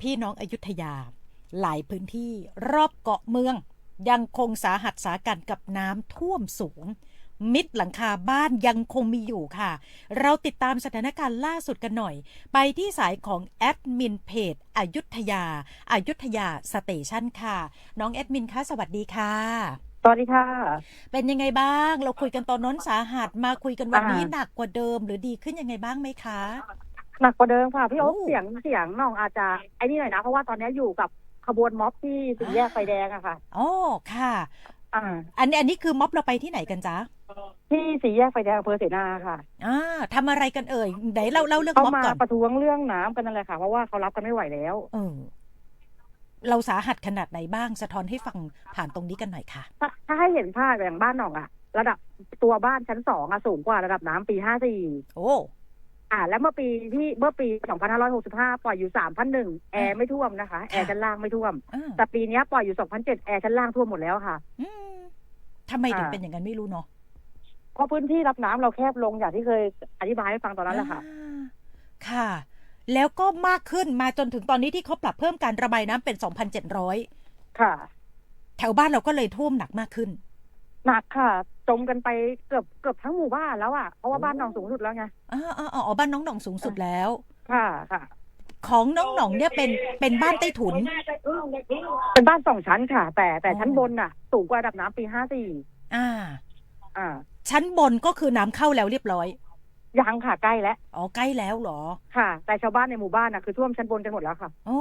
พี่น้องอยุธยา หลายพื้นที่รอบเกาะเมือง ยังคงสาหัสสากันกับน้ำท่วมสูง มิดหลังคาบ้านยังคงมีอยู่ค่ะ เราติดตามสถานการณ์ล่าสุดกันหน่อย ไปที่สายของแอดมินเพจอยุธยาอายุธยาสเตชันค่ะ น้องแอดมินคะสวัสดีค่ะสวัสดีค่ะ เป็นยังไงบ้าง เราคุยกันตอนน้นสาหัสมาคุยกันวันนี้อ่าหนักกว่าเดิม หรือดีขึ้นยังไงบ้างไหมคะ หนักกว่าเดิมค่ะ พี่โอ๊คโอ้เสียงเสียงน้องอาจจะไอ้นี่หน่อยนะ เพราะว่าตอนนี้อยู่กับขบวนม็อบที่สี่แยกไฟแดงอะค่ะอ๋อค่ะอ่าอันนี้อันนี้คือม็อบเราไปที่ไหนกันจ๊ะที่สี่แยกไฟแดงอำเภอเสนาค่ะอ่าทำอะไรกันเอ่ยไหนเล่าเล่าเรื่องเขาม็อบมาก่อนประท้วงเรื่องน้ำกันนั่นแหละค่ะ เพราะว่าเขารับกันไม่ไหวแล้ว เออเราสาหัสขนาดไหนบ้างสะท้อนให้ฟังผ่านตรงนี้กันหน่อยค่ะ ถ้าถ้าให้เห็นภาพอย่างบ้านหน่องอะระดับตัวบ้านชั้นสองอะสูงกว่าระดับน้ำปีห้าสี่โอ้ อ่า แล้วเมื่อปีที่เมื่อปีสองพันห้าร้อยหกสิบห้าปล่อยอยู่สามพันหนึ่งแอร์ไม่ท่วมนะคะ แอร์ชั้นล่างไม่ท่วมอ่าแต่ปีเนี้ยปล่อยอยู่สองพันเจ็ดแอร์ชั้นล่างท่วมหมดแล้วค่ะอืมทำไมถึงอ่าเป็นอย่างนั้นไม่รู้เนาะเพราะพื้นที่รับน้ำเราแคบลงอย่างที่เคยอธิบายให้ฟังตอนนั้นแหละค่ะอ่าค่ะ แล้วก็มากขึ้นมาจนถึงตอนนี้ที่เขาปรับเพิ่มการระบายน้ำเป็น 2,700 ค่ะ แถวบ้านเราก็เลยท่วมหนักมากขึ้น หนักค่ะ จมกันไปเกือบเกือบทั้งหมู่บ้านแล้วอะเพราะว่าบ้านหนองสูงสุดแล้วไงอ่าอ่าอ๋อบ้านน้องหน่องสูงสุดแล้ว ค่ะค่ะ ของน้องหน่องเนี่ยเป็นเป็นบ้านใต้ถุน เป็นบ้านสองชั้นค่ะ แต่แต่อ๋อชั้นบนน่ะ สูงกว่าระดับน้ำปีห้าสี่อ่า อ่า ชั้นบนก็คือน้ำเข้าแล้วเรียบร้อย ยังค่ะใกล้แล้วอ๋อใกล้แล้วเหรอ ค่ะ แต่ชาวบ้านในหมู่บ้านน่ะคือท่วมชั้นบนกันหมดแล้วค่ะอ๋อ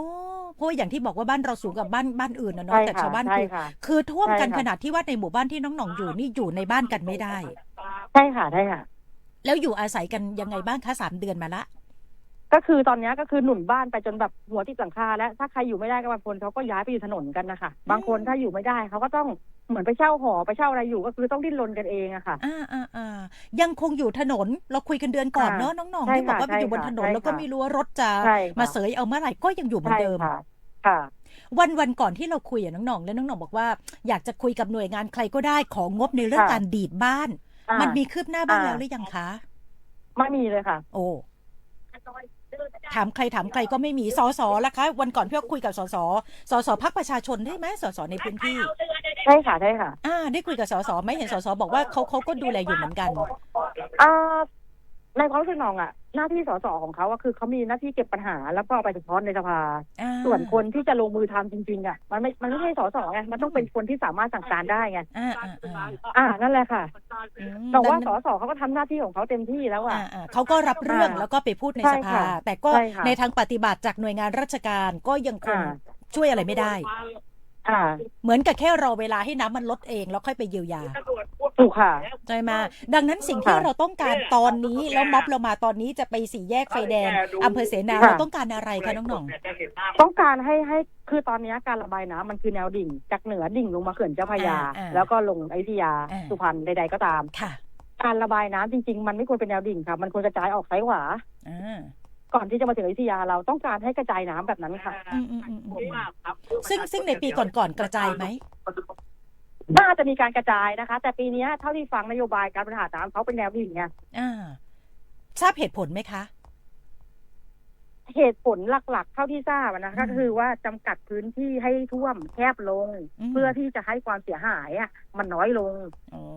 เพราะว่าอย่างที่บอกว่าบ้านเราสูงกับบ้านบ้านอื่นนะเนาะใช่แต่ค่ะชาวบ้านใช่คือค่ะคือท่วมกันใช่ค่ะขนาดที่ว่าในหมู่บ้านที่น้องหน่องอยู่นี่อยู่ในบ้านกันไม่ได้ใช่ค่ะใช่ค่ะ แล้วอยู่อาศัยกันยังไงบ้างคะสามเดือนมาละก็คือตอนเนี้ยก็คือหนุนบ้านไปจนแบบหัวติดหลังคาแล้วถ้าใครอยู่ไม่ได้ก็บางคนเขาก็ย้ายไปอยู่ถนนกันนะคะบางคนถ้าอยู่ไม่ได้เขาก็ต้อง เหมือนไปเช่าหอไปเช่าอะไรอยู่ก็คือต้องดิ้นรนกันเองอะค่ะอ่าอ่าอ่ายังคงอยู่ถนนเราคุยกันเดือนก่อนค่ะเนอะน้องหน่องใช่ที่บอกว่าค่ะไปอยู่บนถนนใช่ค่ะแล้วก็ไม่รู้ว่ารถจะใช่ค่ะมาเสยเอาเมื่อไหร่ก็ยังอยู่เหมือนใช่เดิมค่ะค่ะวันวันก่อนที่เราคุยกับน้องหน่องแล้วน้องหน่องบอกว่า อยากจะคุยกับหน่วยงานใครก็ได้ของงบในเรื่องค่ะการดีดบ้านอ่ามันมีคืบหน้าบ้างอ่าแล้วหรือยังคะไม่มีเลยค่ะ โอ้ถามใครถามใครก็ไม่มีสอสอละคะ วันก่อนพี่ก็คุยกับสอสอสอสอพักประชาชนได้ไหมสอสอในพื้นที่ ใช่ค่ะใช่ค่ะอ่า ได้คุยกับสอสอไหม่เห็นสอสอบอกว่าเขาเขาก็ดูแลอยู่เหมือนกันอ่าในความรู้สึกน้องอะหน้าที่สสของเขาอะคือเขามีหน้าที่เก็บปัญหา แล้วก็เอาไปสะท้อนในสภา อ่าส่วนคนที่จะลงมือทำจริงๆอะมันไม่มันไม่ใช่สสไงมันต้องเป็นคนที่สามารถสั่งการได้ไงอ่าอ่าอ่าอ่านั่นแหละค่ะอืมแต่ว่าดังสนั้นสเขาก็ทำหน้าที่ของเขาเต็มที่แล้วอะ อ่าอ่าเขาก็รับเรื่องอ่าแล้วก็ไปพูดในใช่สภา ค่ะแต่ก็ใช่ค่ะ ในทางปฏิบัติจากหน่วยงานราชการก็ยังคงอ่าช่วยอะไรไม่ได้อ่า เหมือนกับแค่รอเวลาให้น้ำมันลดเองแล้วค่อยไปเยียวยาถูกค่ะใช่ไหมดังนั้นสิ่งที่ค่ะเราต้องการตอนนี้แล้วม็อบเรามาตอนนี้จะไปสี่แยกไฟแดงอำเภอเสนาค่ะเราต้องการอะไรคะน้องหน่อง ต้องการให้ให้คือตอนนี้การระบายน้ำมันคือแนวดิ่ง จากเหนือดิ่งลงมาเขื่อนเจ้าพระยาอ่าอ่าแล้วก็ลงอยุธยาอ่าสุพรรณใด ๆ ก็ตามค่ะการระบายน้ำจริง ๆ มันไม่ควรเป็นแนวดิ่งค่ะ มันควรกระจายออกซ้ายขวาอ่า ก่อนที่จะมาถึงอยุธยาเราต้องการให้กระจายน้ำแบบนั้นค่ะอืมอืมอืมอืมซึ่งซึ่งในปีก่อนๆกระจายไหมน่าจะมีการกระจายนะคะ แต่ปีนี้เท่าที่ฟังนโยบายการบริหารน้ำเขาเป็นแนวดิ่งไงอ่าทราบเหตุผลไหมคะ เหตุผลหลักๆ เท่าที่ทราบอะนะอืมก็คือว่าจำกัดพื้นที่ให้ท่วมแคบลงอืมเพื่อที่จะให้ความเสียหายอะ มันน้อยลง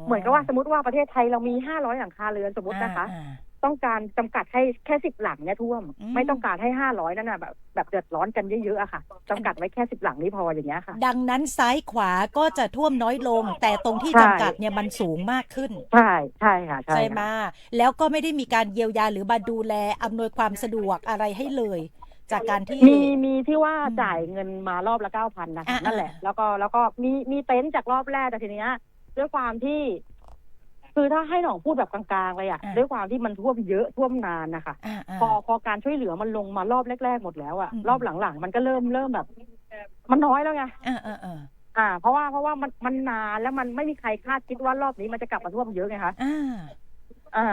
เหมือนกับว่าสมมติว่าประเทศไทยเรามีห้าร้อยหลังคาเรือนสมมตินะคะอ่า ต้องการจำกัดให้แค่สิบหลังเนี่ยท่วมอืมไม่ต้องการให้ห้าร้อยนั่นน่ะแบบแบบเดือดร้อนกันเยอะๆอะค่ะจำกัดไว้แค่สิบหลังนี่พออย่างเงี้ยค่ะ ดังนั้นซ้ายขวาก็จะท่วมน้อยลง แต่ตรงที่ใช่จำกัดเนี่ยมันสูงมากขึ้น ใช่ใช่ค่ะใช่ใช่ไหมค่ะแล้วก็ไม่ได้มีการเยียวยาหรือมาดูแลอำนวยความสะดวกอะไรให้เลยจากการที่มีมีที่ว่าอืมจ่ายเงินมารอบละเก้าพันนะคะอ่านั่นแหละอ่าแล้วก็แล้วก็มีมีเต็นท์จากรอบแรกแต่ทีเนี้ยด้วยความที่ คือถ้าให้หน่องพูดแบบกลางๆเลยอะด้วยความที่มันท่วมเยอะท่วมนานนะคะ อ่าอ่า พอพอการช่วยเหลือมันลงมารอบแรก ๆ หมดแล้วอะอืม รอบหลังๆ มันก็เริ่มเริ่มแบบ มันน้อยแล้วไงอ่าอ่าอ่าอ่า เพราะว่าเพราะว่ามันมันนานแล้วมันไม่มีใครคาดคิดว่ารอบนี้มันจะกลับมาท่วมเยอะไงคะอ่าอ่า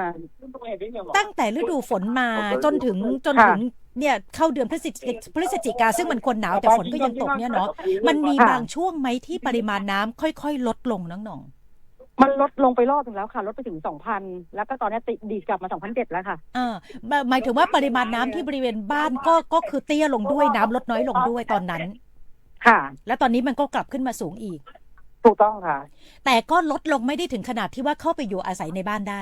ตั้งแต่ฤดูฝนมาจนถึงจนค่ะ ถึงเนี่ยเข้าเดือนพฤศจิพฤศจิกาซึ่งมันควรหนาวแต่ฝนก็ยังตกเนี่ยเนาะมันมีค่ะ บางช่วงไหมที่ปริมาณน้ำค่อย ๆ ลดลงน้องหน่อง มันลดลงไปรอบหนึงแล้วค่ะ ลดไปถึงสองพันแล้วก็ตอนนี้ติดดีดกลับมาสองพันเจ็ดแล้วค่ะอ่าหมายหมายถึงว่าปริมาณน้ำที่บริเวณบ้านก็ก็คือเตี้ยลงด้วยน้ำลดน้อยลงด้วยตอนนั้น ค่ะ แล้วตอนนี้มันก็กลับขึ้นมาสูงอีก ถูกต้องค่ะ แต่ก็ลดลงไม่ได้ถึงขนาดที่ว่าเข้าไปอยู่อาศัยในบ้านได้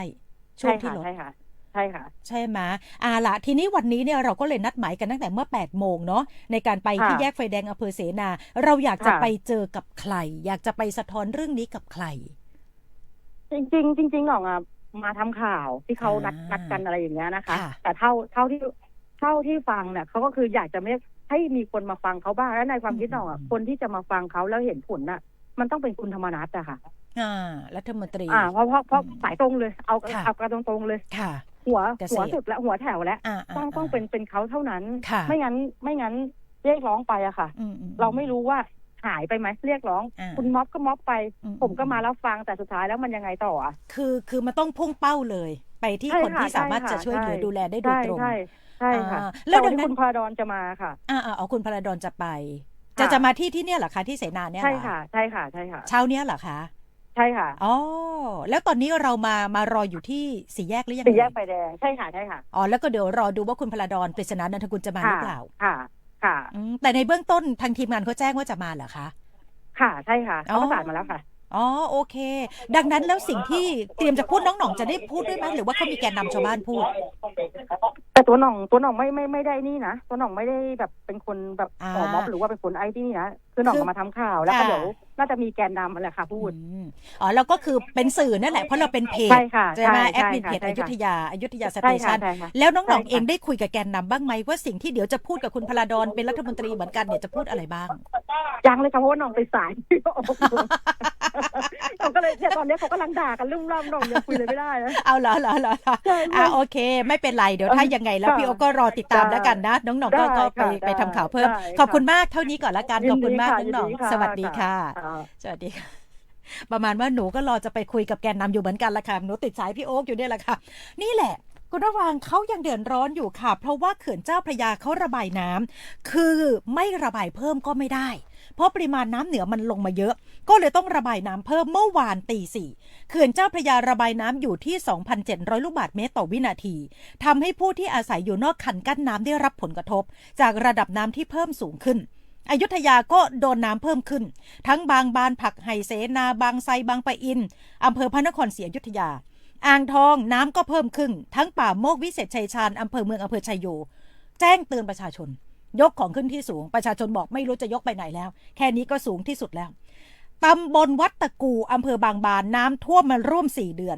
ช่วใช่งที่ค่ะลดใช่ค่ะใช่ค่ะใช่ไหมอ่าละทีนี้วันนี้เนี่ยเราก็เลยนัดหมายกันตั้งแต่เมื่อ8ปดโมงเนาะในการไปค่ะที่แยกไฟแดงอำเภอเสนา เราอยากจะค่ะไปเจอกับใคร อยากจะไปสะท้อนเรื่องนี้กับใคร จริง ๆ จริงๆหรอกอะมาทำข่าวที่เขานัดอ่านันัดกันอะไรอย่างเงี้ยนะคะค่ะแต่เท่าเท่าที่เท่าที่ฟังเนี่ยเขาก็คืออยากจะไม่ให้มีคนมาฟังเขาบ้างและในความคิดหรอกอะคนที่จะมาฟังเขาแล้วเห็นผลน่ะ มันต้องเป็นคุณธรรมนัฐอะค่ะอ่ารัฐมนตรีอ่าเพราะเพราะเพราะอืมสายตรงเลยเอาค่ะเอากระตรงๆเลยค่ะ หัวเกษตรหัวสุดและหัวแถวแล้วอ่าต้องต้องเป็นเป็นเขาเท่านั้นค่ะไม่งั้นไม่งั้นเรียกร้องไปอะค่ะอืมอืเราไม่รู้ว่า หายไปไหมเรียกร้อง อ่าคุณม็อบก็ม็อบไป อืม ผมก็มาแล้วฟังแต่สุดท้ายแล้วมันยังไงต่ออะ คือคือมันต้องพุ่งเป้าเลย ไปที่ใช่คนค่ะที่สามารถใช่ค่ะจะช่วยเหลือใช่ ดูแลได้โดยใช่ตรง ใช่ใช่ค่ะอ่าแล้วต่ดังนั้นคุณพาดอนจะมาค่ะ อ่าอ่าเอาคุณพลดอนจะไป จะค่ะ จะมาที่ที่เนี่ยเหรอคะที่เสนาเนี่ยเหรใช่อค่ะ ใช่ค่ะใช่ค่ะ เช้าเนี้ยเหรอคะใช่ค่ะอ๋อแล้วตอนนี้เรามามารออยู่ที่สี่แยกหรือยังสี่แยกเอ่ไฟแดงใช่ค่ะใช่ค่ะอ๋อแล้วก็เดี๋ยวรอดูว่าคุณพลดอนปริศนานันทกุลจะมาหรือเปล่า ค่ะ ค่ะอืมแต่ในเบื้องต้นทางทีมงานเขาแจ้งว่าจะมาเหรอคะ ค่ะใช่ค่ะอ๋อเขาประสานมาแล้วค่ะ อ๋อโอเค ดังนั้นแล้วสิ่งที่เตรียมจะพูดน้องหน่องจะได้พูดด้วยไหมหรือว่าเขามีแกนนำชาวบ้านพูด แต่ตัวหน่องตัวหน่องไม่ไม่ไม่ได้นี่นะตัวหน่องไม่ได้แบบเป็นคนแบบอ่าออกม็อบหรือว่าเป็นคนไอ้ที่นี่นะคือหน่องคือมาทำข่าวแล้วก็ค่ะเดี๋ยว น่าจะมีแกนนำอะไรค่ะพูดอืมอ๋อเราก็คือเป็นสื่อนั่นแหละเพราะเราเป็นเพจใช่ค่ะใช่ไหมใช่แอดมินใช่เพจใช่อยุธยาอยุธยาสใช่เตค่ะชันใช่ค่ะแล้วน้องหน่องใช่ค่ะเองได้คุยกับแกนนำบ้างไหมว่าสิ่งที่เดี๋ยวจะพูดกับคุณพลาดอนเป็นรัฐมนตรีเหมือนกันเนี่ยจะพูดอะไรบ้างยังเลยค่ะเพราะว่าหน่องไปสายเขาก็เลยเนี่ยตอนนี้เขากำลังด่ากันลุ่มล่ำหน่องยังคุยเลยไม่ได้นะเอาเหรอเหรอเหรอเหรอใช่อ่าใช่โอเค ไม่เป็นไรเดี๋ยวถ้ายังไงแล้วค่ะพี่โอก็รอติดตามได้แล้วกันนะ น้องหน่องก็ได้ก็ไปค่ะไปได้ทำข่าวเพิ่มได้ขอบคุณค่ะมากเท่านี้ก่อนละกันขอบคุณมากน้องหน่องยิดีค่ะสวัสดีค่ะค่ะสวัสดีค่ะ ประมาณว่าหนูก็รอจะไปคุยกับแกนนำอยู่เหมือนกันละค่ะ หนูติดสายพี่โอ๊กอยู่เนี่ยแหละค่ะ นี่แหละคุณระวังเขายังเดือดร้อนอยู่ค่ะ เพราะว่าเขื่อนเจ้าพระยาเขาระบายน้ำคือไม่ระบายเพิ่มก็ไม่ได้ เพราะปริมาณน้ำเหนือมันลงมาเยอะ ก็เลยต้องระบายน้ำเพิ่มเมื่อวานตีสี่เขื่อนเจ้าพระยาระบายน้ำอยู่ที่ 2,700 ลูกบาศก์เมตรต่อวินาทีทำให้ผู้ที่อาศัยอยู่นอกคันกั้นน้ำได้รับผลกระทบ จากระดับน้ำที่เพิ่มสูงขึ้น อยุธยาก็โดนน้ำเพิ่มขึ้น ทั้งบางบานผักไห่เสนาบางไทรบางปะอินอำเภอพระนครศรีอยุธยา อ่างทองน้ำก็เพิ่มขึ้น ทั้งป่าโมกวิเศษชัยชาญอำเภอเมืองอำเภอชัยโยแจ้งเตือนประชาชน ยกของขึ้นที่สูง ประชาชนบอกไม่รู้จะยกไปไหนแล้ว แค่นี้ก็สูงที่สุดแล้วตำบลวัดตะกูอำเภอบางบานน้ำท่วมมาร่วม4เดือน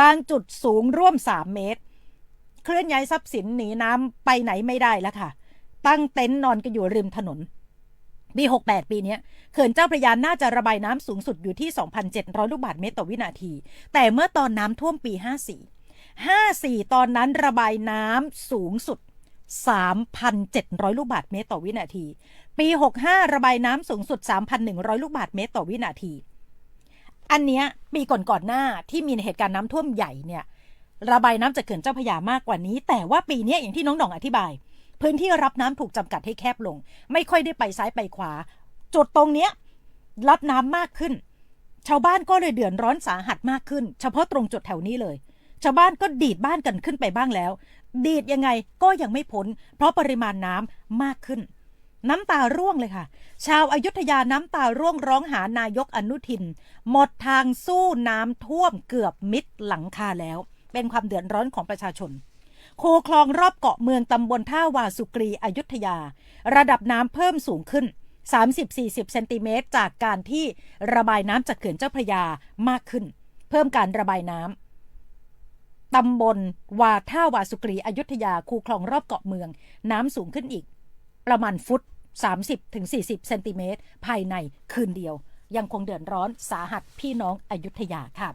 บางจุดสูงร่วม3เมตร เคลื่อนย้ายทรัพย์สินหนีน้ำไปไหนไม่ได้แล้วค่ะ ตั้งเต็นท์นอนกันอยู่ริมถนน ปี 68 ปีนี้เขื่อนเจ้าพระยาน่าจะระบายน้ำสูงสุดอยู่ที่ 2,700 ลูกบาศก์เมตรต่อวินาที แต่เมื่อตอนน้ำท่วมปี 54 54 ตอนนั้นระบายน้ำสูงสุด 3,700 ลูกบาศก์เมตรต่อวินาที ปี 65 ระบายน้ำสูงสุด 3,100 ลูกบาศก์เมตรต่อวินาที อันเนี้ยปีก่อนก่อนๆหน้าที่มีเหตุการณ์น้ำท่วมใหญ่เนี่ยระบายน้ำจากเขื่อนเจ้าพระยามากกว่านี้ แต่ว่าปีนี้อย่างที่น้องหน่องอธิบาย พื้นที่รับน้ำถูกจำกัดให้แคบลง ไม่ค่อยได้ไปซ้ายไปขวา จุดตรงเนี้ยรับน้ำมากขึ้น ชาวบ้านก็เลยเดือดร้อนสาหัสมากขึ้น เฉพาะตรงจุดแถวนี้เลย ชาวบ้านก็ดีดบ้านกันขึ้นไปบ้างแล้ว ดีดยังไงก็ยังไม่พ้นเพราะปริมาณน้ำมากขึ้น น้ำตาร่วงเลยค่ะ ชาวอายุทยาน้ำตาร่วงร้องหานายกอนุทิน หมดทางสู้น้ำท่วมเกือบมิดหลังคาแล้ว เป็นความเดือดร้อนของประชาชน คูคลองรอบเกาะเมืองตำบลท่าวาสุกรีอยุธยา ระดับน้ำเพิ่มสูงขึ้น 30-40 เซนติเมตรจากการที่ระบายน้ำจากเขื่อนเจ้าพระยามากขึ้น เพิ่มการระบายน้ำตำบลวาท่าวาสุกรีอยุธยาคูคลองรอบเกาะเมือง น้ำสูงขึ้นอีก ประมาณฟุต 30-40 เซนติเมตร ภายในคืนเดียว ยังคงเดือดร้อนสาหัสพี่น้องอยุธยาค่ะ